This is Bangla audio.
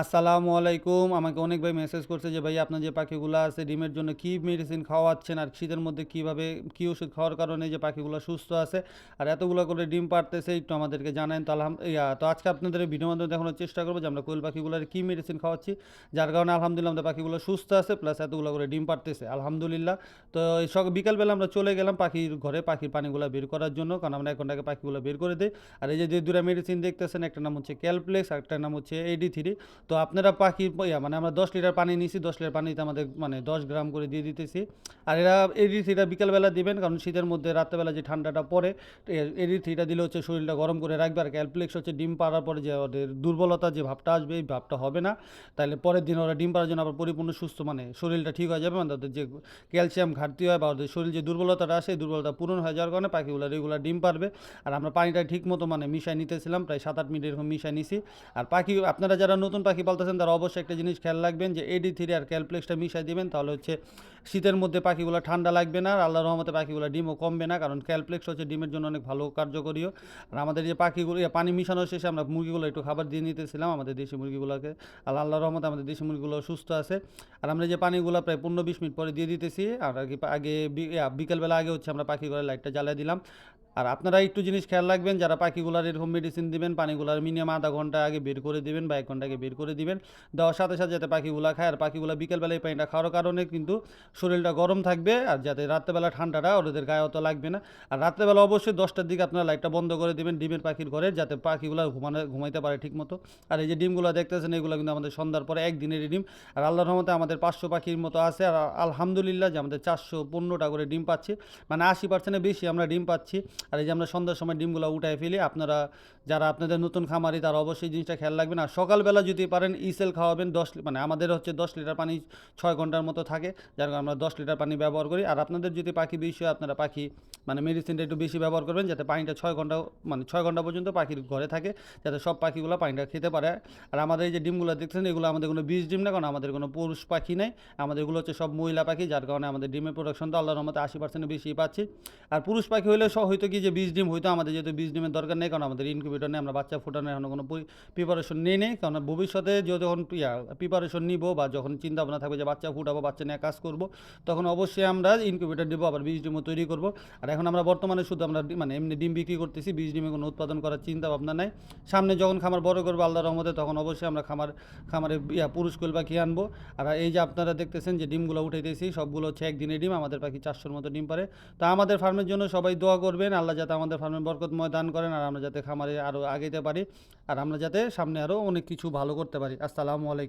আসসালামু আলাইকুম। আমাকে অনেক ভাই মেসেজ করছে যে ভাই আপনার যে পাখিগুলো আছে, ডিমের জন্য কি মেডিসিন খাওয়াচ্ছেন? আর শীতের মধ্যে কীভাবে, কি ওষুধ খাওয়ার কারণে যে পাখিগুলো সুস্থ আছে? আর এতগুলো করে ডিম পারতেছে, একটু আমাদেরকে জানেন তো আলহাম, ইয়া, তো আজকে আপনাদের ভিডিও মাধ্যমে দেখানোর চেষ্টা করব যে, আমরা কোয়েল পাখিগুলোর কী মেডিসিন খাওয়াচ্ছি। যার কারণে আলহামদুলিল্লাহ আমাদের পাখিগুলো সুস্থ আছে প্লাস এতগুলো করে ডিম পারতেছে। আলহামদুলিল্লাহ। তো এই সব বিকালবেলা আমরা চলে গেলাম পাখির ঘরে, পাখির পানিগুলো বের করার জন্য। কারণ আমরা এখন আগে পাখিগুলো বের করে দিই। আর এই যে দুটা মেডিসিন দেখতেছেন একটা নাম হচ্ছে ক্যালপ্লেক্স একটা নাম হচ্ছে এডি থ্রি তো আপনারা পাখি মানে আমরা দশ লিটার পানি নিয়েছি দশ লিটার পানিতে আমাদের মানে দশ গ্রাম করে দিয়ে দিতেছি। আর এরা এডি থ্রিটা বিকালবেলা দিবেন, কারণ শীতের মধ্যে রাত্রেবেলা যে ঠান্ডাটা পড়ে এডি থ্রিটা দিলে হচ্ছে শরীরটা গরম করে রাখবে। আর ক্যালপ্লেক্স হচ্ছে ডিম পাড়ার পরে যে ওদের দুর্বলতা, যে ভাবটা আসবে, এই ভাবটা হবে না। তাহলে পরের দিন ওরা ডিম পাড়ার জন্য আবার পরিপূর্ণ সুস্থ মানে শরীরটা ঠিক হয়ে যাবে। মানে ওদের যে ক্যালসিয়াম ঘাটতি হয় বা ওদের শরীর যে দুর্বলতাটা আসে দুর্বলতা পূরণ হয়ে যাওয়ার কারণে পাখিগুলো রেগুলার ডিম পারবে আর আমরা পানিটা ঠিক মতো মানে মিশাই নিতেছিলাম, প্রায় সাত আট মিনিট এরকম মিশাই নিছি। আর পাখি, আপনারা যারা নতুন পাখি পালতেছেন তারা অবশ্যই একটা জিনিস খেয়াল রাখবেন যে এডি থ্রি আর ক্যালপ্লেক্সটা মিশাই দিবেন, তাহলে হচ্ছে শীতের মধ্যে পাখিগুলো ঠান্ডা লাগবে না আর আল্লাহ রহমতে পাখিগুলো ডিমও কমবে না, কারণ ক্যালপ্লেক্স হচ্ছে ডিমের জন্য অনেক ভালো কার্যকরীয়। আর আমাদের যে পাখিগুলো পানি মিশানোর শেষে আমরা মুরগিগুলো একটু খাবার দিয়ে নিতেছিলাম, আমাদের দেশি মুরগিগুলোকে। আর আল্লাহ রহমতে আমাদের দেশি মুরগিগুলো সুস্থ আছে। আর আমরা যে পানিগুলো প্রায় পনেরো বিশ মিনিট পরে দিয়ে দিতেছি, আর কি আগে বিকেলবেলা আগে হচ্ছে আমরা পাখিগুলোর লাইটটা জ্বালিয়ে দিলাম। আর আপনারা একটু জিনিস খেয়াল রাখবেন, যারা পাখিগুলার এরকম মেডিসিন দিবেন, পানিগুলার মিনিমাম আধা ঘণ্টা আগে বের করে দিবেন বা এক ঘণ্টা আগে বের করে দিবেন। দেওয়ার সাথে সাথে যাতে পাখিগুলা খায় আর পাখিগুলা বিকেলবেলা এই পানিটা খাওয়ার কারণে কিন্তু শরীরটা গরম থাকবে আর যাতে রাত্রেবেলা ঠান্ডাটা ওদের গায়ে অত লাগবে না। আর রাত্রেবেলা অবশ্যই দশটার দিকে আপনারা লাইটটা বন্ধ করে দিবেন ডিমের পাখির ঘরে যাতে পাখিগুলো ঘুমানো, ঘুমাইতে পারে ঠিক মতো আর এই যে ডিমগুলো দেখতেছেন, এগুলো কিন্তু আমাদের সন্ধ্যার পরে একদিনের ডিম। আর আল্লাহর রহমতে আমাদের পাঁচশো পাখির মতো আছে আর আলহামদুলিল্লাহ যে আমাদের চারশো পনেরোটা করে ডিম পাচ্ছি। মানে আশি পার্সেন্টের বেশি আমরা ডিম পাচ্ছি। আর এই যে আমরা সন্ধ্যার সময় ডিমগুলো উঠায় ফেলি, আপনারা, যারা আপনাদের নতুন খামারি তারা অবশ্যই জিনিসটা খেয়াল রাখবেন। আর সকালবেলা যদি পারেন ইসেল খাওয়াবেন, দশ মানে আমাদের হচ্ছে দশ লিটার পানি ছয় ঘণ্টার মতো থাকে, যার কারণে আমরা দশ লিটার পানি ব্যবহার করি। আর আপনাদের যদি পাখি বেশি হয়, আপনারা পাখি মানে মেডিসিনটা একটু বেশি ব্যবহার করবেন, যাতে পানিটা ছয় ঘণ্টা মানে ছয় ঘণ্টা পর্যন্ত পাখির ঘরে থাকে, যাতে সব পাখিগুলো পানিটা খেতে পারে। আর আমাদের এই যে ডিমগুলো দেখছেন, এগুলো আমাদের কোনো বীজ ডিম না, কারণ আমাদের কোনো পুরুষ পাখি নেই। আমাদের এগুলো হচ্ছে সব মহিলা পাখি, যার কারণে আমাদের ডিমের প্রোডাকশনটা আল্লাহর রহমতে আশি পার্সেন্ট বেশি পাচ্ছি। আর পুরুষ পাখি হলে সব হয়তো কি যে বীজ ডিম, হয়তো আমাদের যেহেতু বীজ ডিমের দরকার নেই, কারণ আমাদের ইনকিউবেটর নেই, আমরা বাচ্চা ফোটানোর এখনও কোনো প্রিপারেশন নেই নেই, কারণ ভবিষ্যতে যখন প্রিপারেশন নিব বা যখন চিন্তা ভাবনা থাকবে যে বাচ্চা ফুটাবো, বাচ্চা নিয়ে কাজ করব, তখন অবশ্যই আমরা ইনকিউবেটর দেবো আবার বীজ ডিমও তৈরি করব। আর এখন আমরা বর্তমানে শুধু আমরা মানে এমনি ডিম বিক্রি করতেছি, বীজ ডিমে কোনো উৎপাদন করার চিন্তা ভাবনা নাই। সামনে যখন খামার বড় করব আল্লাহ রহমতে, তখন অবশ্যই আমরা খামার, খামারে ইয়া পুরুষ কোয়েল পাখি আনব। আর এই যে আপনারা দেখতেছেন যে ডিমগুলো উঠাইতেছি, সবগুলো হচ্ছে একদিনের ডিম, আমাদের পাখি চারশোর মতো ডিম পারে। তা আমাদের ফার্মের জন্য সবাই দোয়া করবেন, আল্লাহ যাতে আমাদের ফার্মের বরকতময় দান করেন, আর আমরা যাতে খামারে আরও আগেতে পারি। আর আমরা যাতে সামনে আরও অনেক কিছু ভালো করতে পারি। আসসালামু আলাইকুম।